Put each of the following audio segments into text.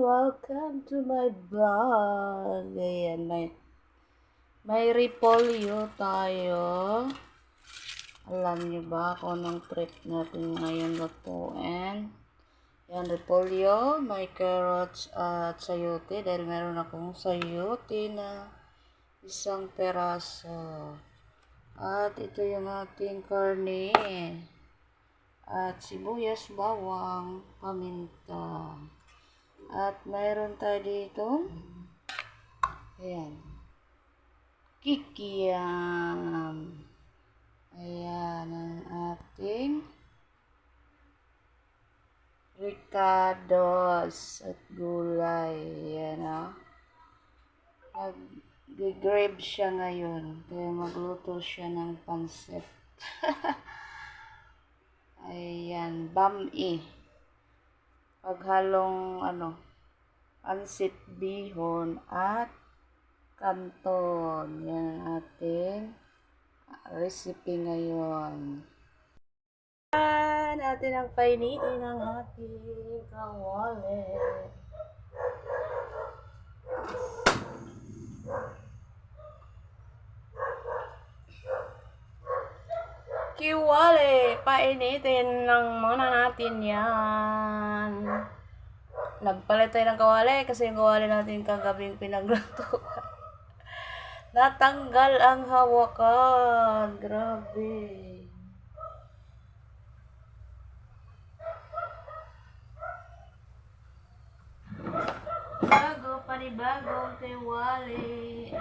welcome to my vlog. Ayan, may, may repolyo tayo. Alam niyo ba kung anong trip natin ngayon lutuin? Yan, repolyo, may carrots at sayote dahil meron akong sayote na isang peraso. At ito yung ating karne. At sibuyas, bawang, paminta. At mayroon tayo dito. Ayan. Kikiam. Ayan ang ating ricados at gulay. Ayan o. Mag-grab siya ngayon. Kaya magluto siya ng pansit. Ayan, bami. Paghalong ano, pansit bihon at kanton. Yan ang ating recipe ngayon. Yan, natin ang painitin ng ating kawali. Kiwali, painitin lang muna natin yan. Nagpalit tayo ng kawali kasi yung kawali natin kagabing pinagluto. Natanggal ang hawakan. Grabe. Bago, panibagong kiwali.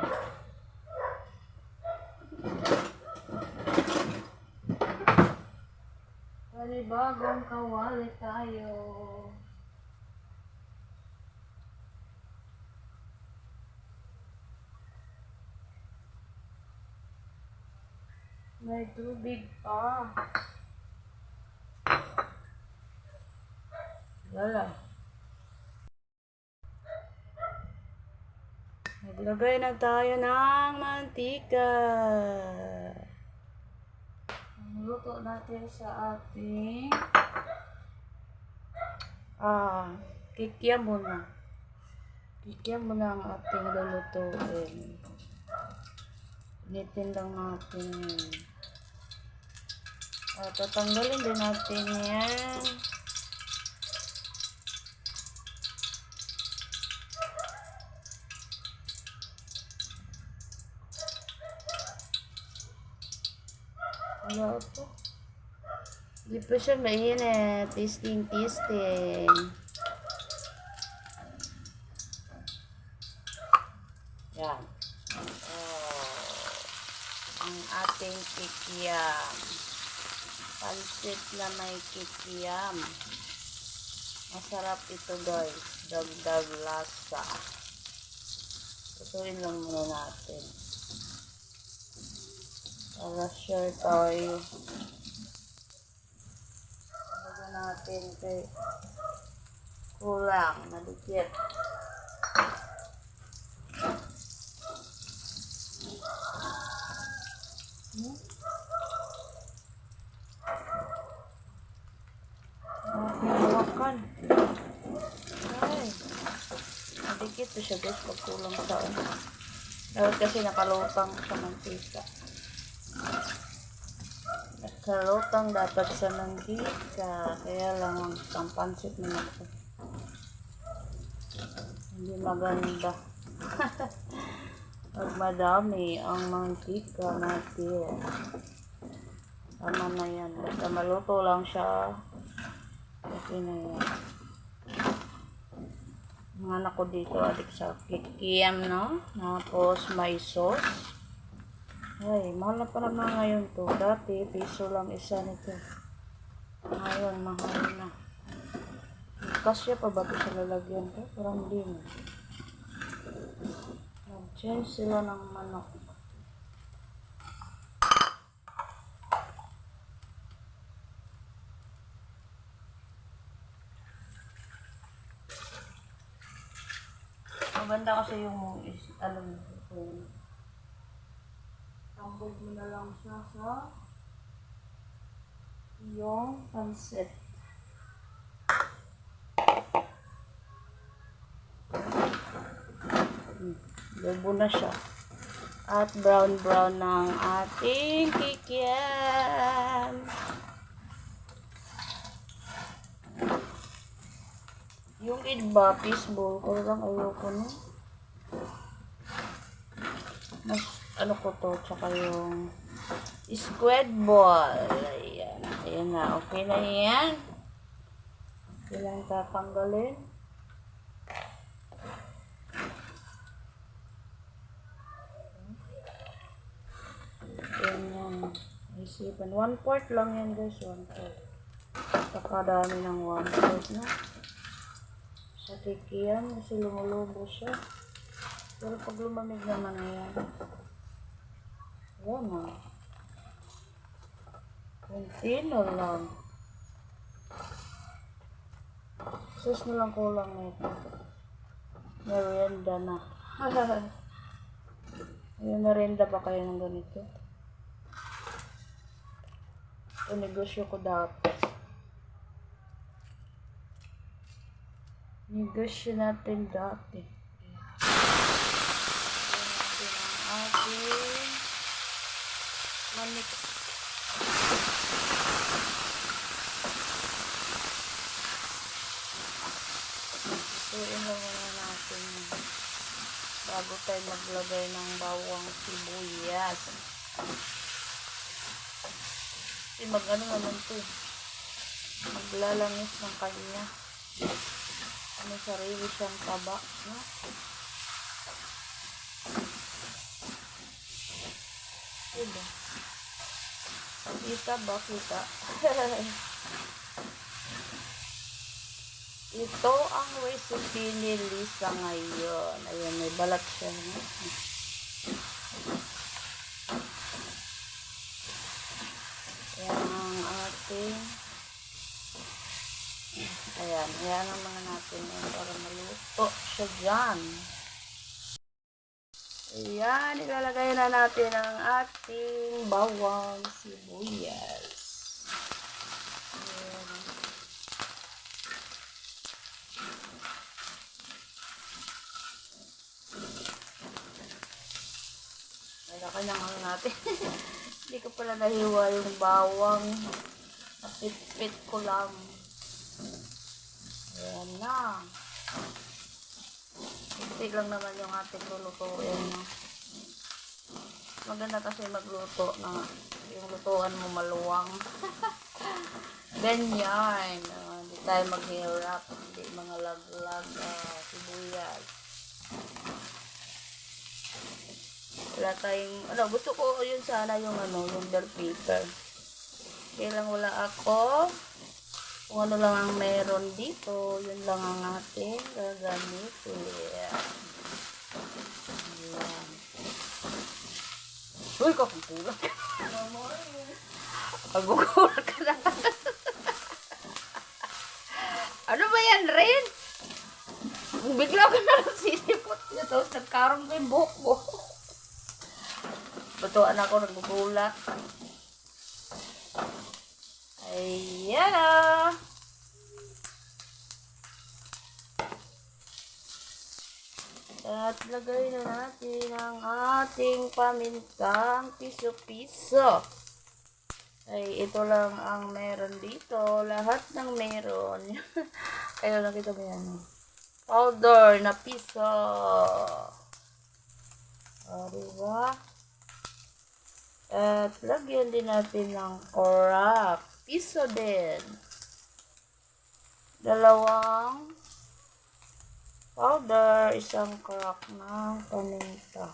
Panibagong kawali tayo. May tubig pa. Wala. Naglagay na tayo ng mantika. Luto natin sa ating ah, kikiam muna. Kikiam muna ang ating lulutuin. Initin lang natin. At tatanggalin din natin yan. Ano po? Hindi pa siya mainit. Tasting, tasting. Yan. Oh, ang ating kikiam. Pansit na may kikiam. Masarap ito guys. Dagdag lasa. Tutuin lang muna natin. Para sure tayo. Lagyan natin kay kulang. Madikit. Hawakan. Ay. Madikit to siya guys pag kulang sa ano. Dahil kasi nakalutang sa mantika. Nakalutang dapat sa mantika. Kaya lang ang pampansit na ako. Hindi maganda. Pag madami ang mantika natin. Tama na yan. Basta maluto lang siya. Okay na. Ang anak ko dito, adik sa kikiam, no? Tapos may sauce. Ay, mahal na pa naman ngayon to. Dati, piso lang isa nito. Ngayon, mahal na. Kasya pa ba ito sa lalagyan ko? Parang di na. Nag-change sila ng manok. Maganda kasi yung is, alam mo, kung tambog mo na lang siya sa yung pansit. Lubo na siya. At brown-brown ng ating kikiam. Yung iba, fishball, ko lang ayoko no. Mas, ano ko to, tsaka yung squid ball. Ayan. Ayan na, okay na yan. Kailangan tatanggalin. Ayan yan. Isipan. One fourth lang yan guys. One fourth. Napakadami ng one fourth na. Sa kikiam kasi lumulubo siya. Pero pag lumamig naman na yan. Ayan na. Kunti na lang. Sus na lang kulang nito. Merienda na. Yung merienda pa kayo ng ganito? Ito negosyo ko dati. Negosyo natin dati. Ayan natin ang ating manik. Ituin lang muna natin yun. bago tayo maglagay ng bawang sibuyas. Kasi mag ano naman to eh. Maglalangis ng kanya. Ano sarili siyang taba. No? Diba? Kita ba? Kita. Ito ang recipe ni Lisa ngayon. Ayan, may balat siya. Ayan ang ating Ayan, ayan ang mga natin yan para maluto siya dyan. Ayan, ilalagay na natin ang ating bawang sibuyas. Ayan. Kaya lang ano natin. Hindi ko pala nahiwa yung bawang. Napit-pit ko lang. Ayan na. Hindi lang naman yung ating lulutuin. Maganda kasi magluto na yung lutuan mo maluwang. Ganyan. Ah, Hindi tayo maghirap. Hindi mga laglag ah, sibuyas. Wala tayong, ano, gusto ko yun sana yung ano, yung bell pepper. Kaya lang wala ako. Kung ano lang ang meron dito, yun lang ang ating gagamitin. Ayan. Uy, kakukulat ka. Kagugulat ka na. ano ba yan, Rin? Bigla ka na lang sisipot tapos nagkaroon ko yung buhok mo. Batuan ako, nagugulat. Ayan ah. At lagay na natin ang ating pamintang piso-piso. Ay, ito lang ang meron dito. Lahat ng meron. Kaya nakita mo yan. Powder na piso. O, diba? At lagyan din natin ng korak. Piso din. Dalawang powder. Isang korak ng paminta.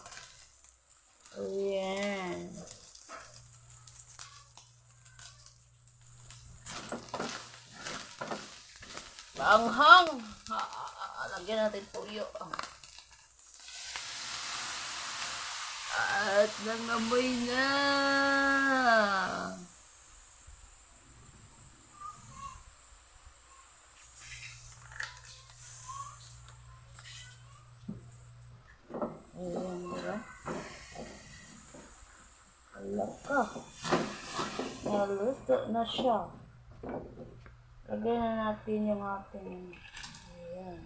Ayan. Banghang! Ah, lagyan natin tuyo. At nangamoy na. Ayan, diba? Wala ka. Naluto na siya. Lagyan na natin yung ating... Ayan.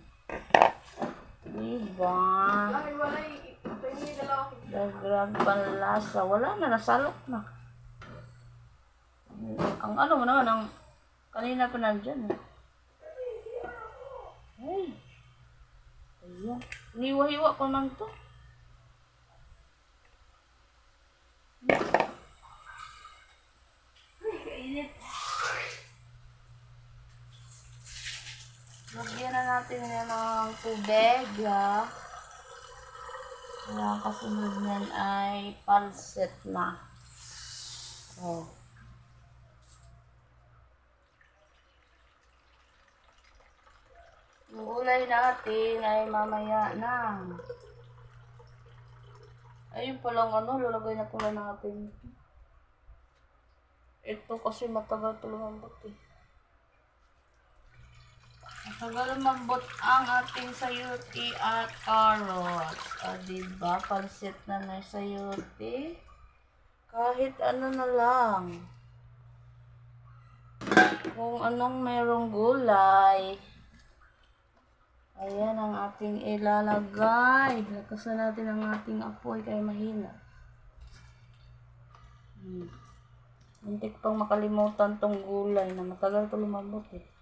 Diba? Ay, wala yung Walang panlasa. Wala na, nasalok na. Ang ano mo naman, ang kanina pa nandyan. Eh. Ay. Ayan. Niwa-hiwa ko man to. Lagyan na natin ng tubig, ha. Ang kasunod niyan ay pansit na. Oh. Yung gulay natin ay mamaya na. Ayun palang ano, lalagay na pala natin. Ito kasi matagal ito lumambot eh. Matagal lumambot ang ating sayuti at carrots. O, diba? Pansit na may sayuti. Kahit ano na lang. Kung anong mayroong gulay. Ayan ang ating ilalagay. Lakasan natin ang ating apoy kaya mahina. Hmm. Muntik pang makalimutan tong gulay na matagal ko lumambot eh.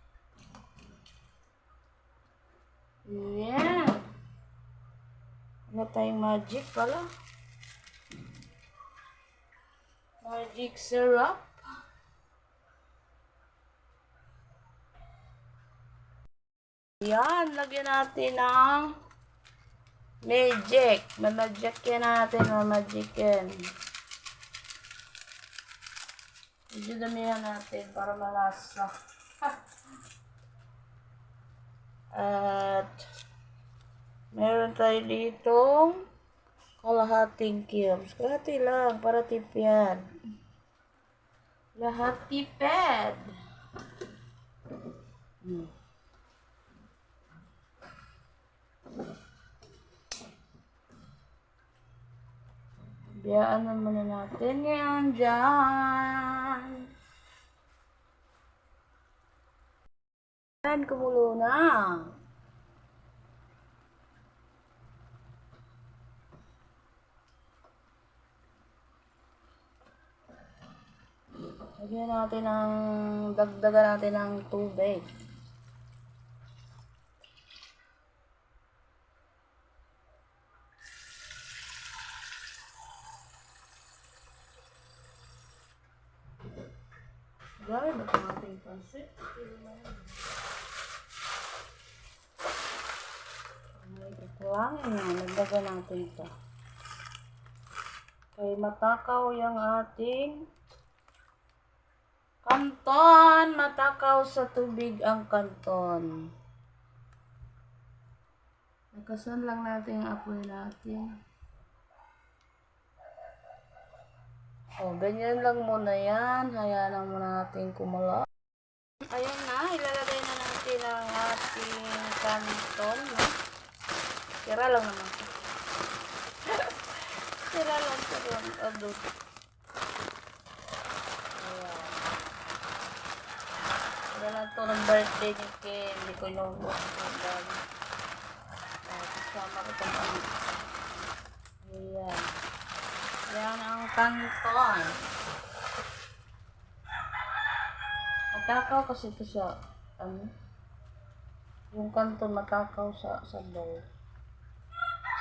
Yeah. Ano tayong magic pala? Magic syrup. Yan, lagyan natin ng magic. Mamagicin natin, mamagicin. Medyo damihan natin para malasa. At meron tayo dito kalahating cubes. Kalahati lang para tipyan. Lahat tipid. Hmm. Biyaan na muna natin yan dyan. Yan, kumulo na. Lagyan natin ng, dagdagan natin ng tubig. Gawin ba itong ating pansit? Ay, ikulangin nga. Nagdagan natin ito. Kay matakaw yung ating kanton. Matakaw sa tubig ang kanton. Nakasan lang natin ang apoy natin. O, ganyan lang muna yan. Hayaan lang muna natin kumula. Ayan na, ilalagay na natin ang ating kanton. No? Tira lang naman. Tira lang, tira lang. Ado. Ayan. Lang to ng birthday ni Kim. Hindi ko yung bag. Kasama ko itong ano. Ayan. Yan ang kanton. Matakaw kasi ito sa, ano, yung kanton matakaw sa sabaw.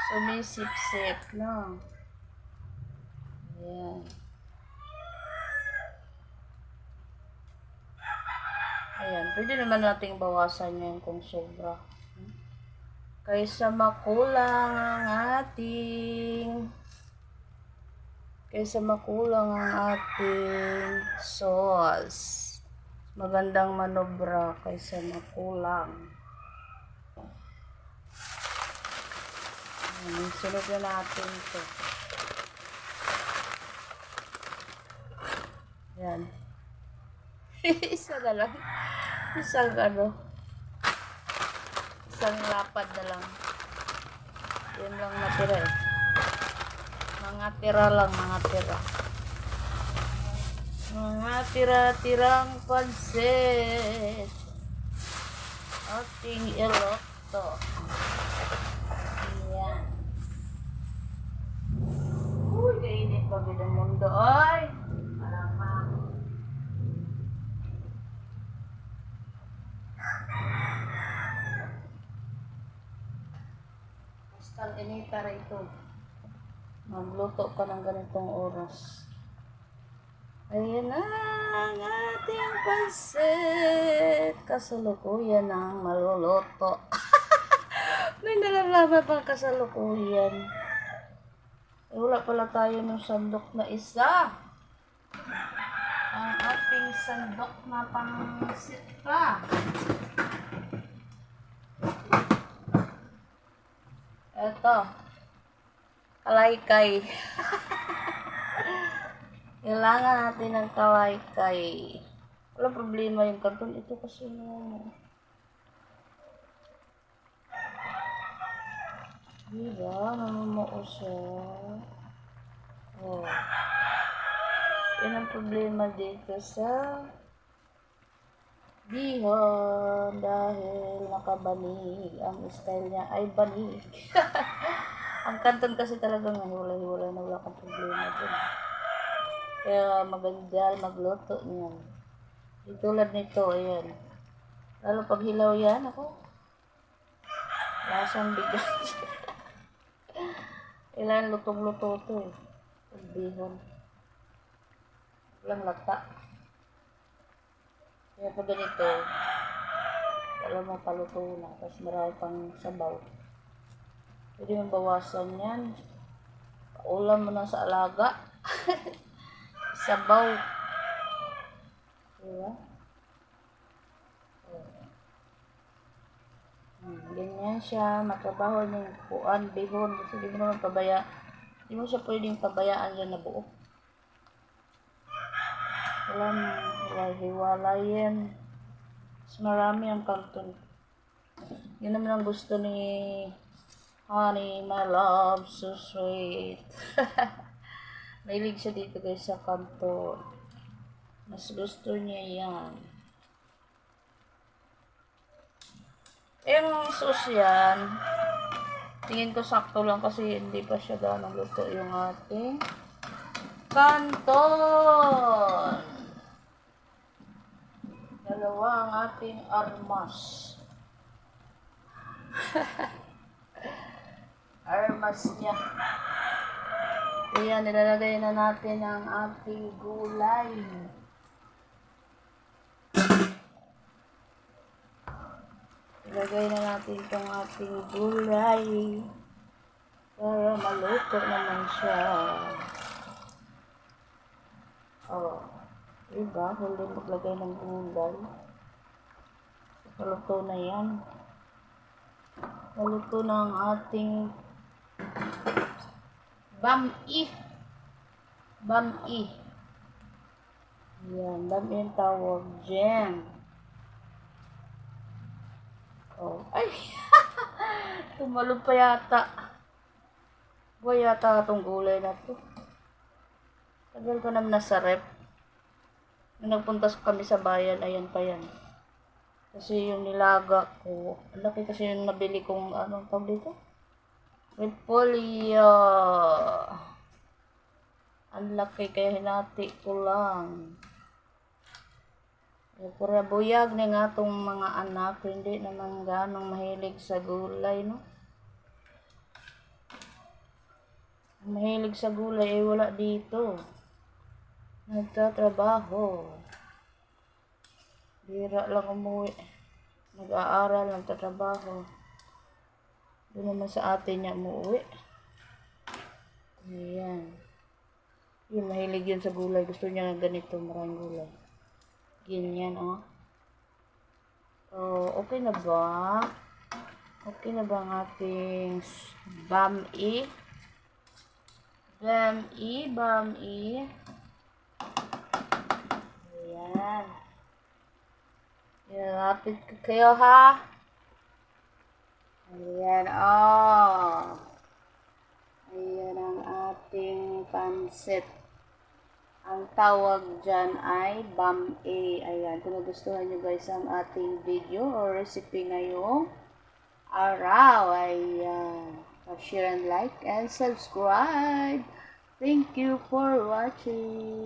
Sumisip-sip na. Ayan. Ayan, pwede naman nating bawasan yan kung sobra. Kaysa makulang ang ating kaysa makulang ang ating sauce. Magandang manobra kaysa makulang. Ayan, sunod na natin ito. Yan. Isa na lang. Isang ano. Isang lapad na lang. Yan lang natira eh. Mga tira lang, mga tira. Mga tira-tirang pansit. Ating ilokto. Ayan. Uy. Star inita ito. Magluto ka ng ganitong oras. Ayan ang ating pansit. Kasalukuyan ang maluluto. May nalalaman pang kasalukuyan. Eh, wala pala tayo ng sandok na isa. Ang ating sandok na pangsit pa. Eto. Kalaykay. Kailangan natin ng kalaykay. Wala problema yung karton. Ito kasi yung... Diba? Namumuo siya. Oh. Yan ang problema dito sa bihon dahil nakabanig. Ang style niya ay banig. ang kanton kasi talagang hiwalay-hiwalay na wala kang problema dun. Kaya maganda magluto niyan. Tulad nito, ayan. Lalo pag hilaw yan, ako. Lasang bigas. Kailangan lutong-luto to eh. Pag bihon. Walang lata. Kaya pag ganito, alam mo paluto na. Tapos marami pang sabaw. Pwede mo bawasan yan. Paulam mo na sa alaga. sabaw. Diba? Hmm, ganyan siya. Matrabaho niya yung puan, bihon. Kasi di mo naman pabaya. Di mo siya pwedeng pabayaan dyan na buo. Wala mo, hiwalayin. Mas marami ang kanton. Yun naman ang gusto ni Honey, my love, so sweet. Mahilig siya dito guys sa kanton. Mas gusto niya yan. Yung sauce yan, tingin ko sakto lang kasi hindi pa siya ganong luto yung ating kanton. Ating armas. armas niya. Kaya nilalagay na natin ang ating gulay. Ilagay na natin itong ating gulay para maluto naman siya. Oh, diba? Huli maglagay ng gulay. Maluto na yan. Maluto na ang ating bami. Bami. Yan, bami tawag dyan. Oh, ay! Tumalog pa yata. Buhay yata itong gulay na to. Tagal ko naman nasa rep. Nung nagpunta kami sa bayan, ayan pa yan. Kasi yung nilaga ko, laki kasi yung nabili kong, anong tawag dito? Repolyo. Ang laki, kaya hinati ko lang. Eh, Pura buyag na nga tong mga anak, hindi naman ganong mahilig sa gulay, no? Mahilig sa gulay ay wala dito. Nagtatrabaho. Bira lang umuwi. Nag-aaral, nagtatrabaho. Doon naman sa atin niya umuwi. Ayan. Yun, mahilig yun sa gulay. Gusto niya ganito, maraming gulay. Ganyan, oh. So, okay na ba? Okay na ba ang ating bam-i? Bam-i, bam-i. Ayan. Ilapit ko kayo, ha? Ayan, oh. Ayan ang ating pansit. Ang tawag dyan ay bam-a. Ayan, kung nagustuhan nyo guys ang ating video or recipe ngayong araw, ayan. share and like and subscribe. Thank you for watching.